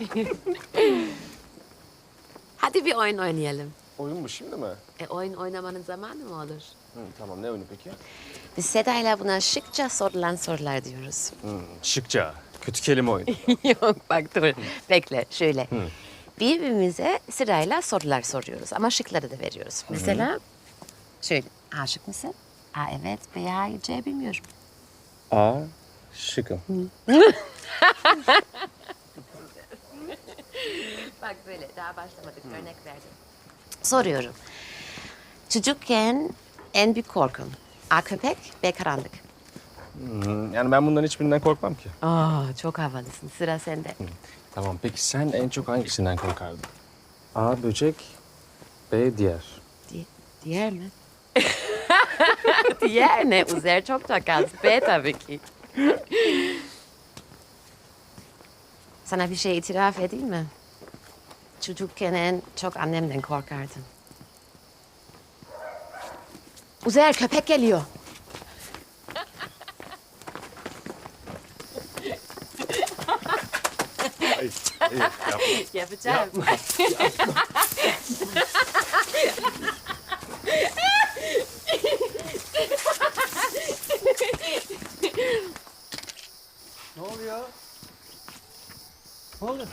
Hadi bir oyun oynayalım. Oyun mu şimdi mi? E, oyun oynamanın zamanı mı olur? Hı, tamam ne oyunu peki? Biz Seda'yla buna şıkça sorulan sorular diyoruz. Şıkça. Kötü kelime oyunu. Yok bak dur. Bekle şöyle. Birbirimize sırayla sorular soruyoruz ama şıkları da veriyoruz. Mesela şöyle. Aşık mısın? A evet, B hayır, C bilmiyorum. A. Şıkım. Bak böyle daha başlamadık örnek verdim. Soruyorum. Çocukken en büyük korkun. A köpek, B karanlık. Hı, Yani ben bundan hiçbirinden korkmam ki. Aa çok havalısın. Sıra sende. Tamam peki sen en çok hangisinden korkardın? A. Böcek. B. Diğer. Di- diğer mi? diğer ne? Uzer çok az. B tabii ki. Sana bir şey itiraf edeyim mi? çocukken en çok annemden korkardım. Uzer köpek geliyor. Ay, ay, yapma. Yapacağım. Ne oluyor? Ne oluyor?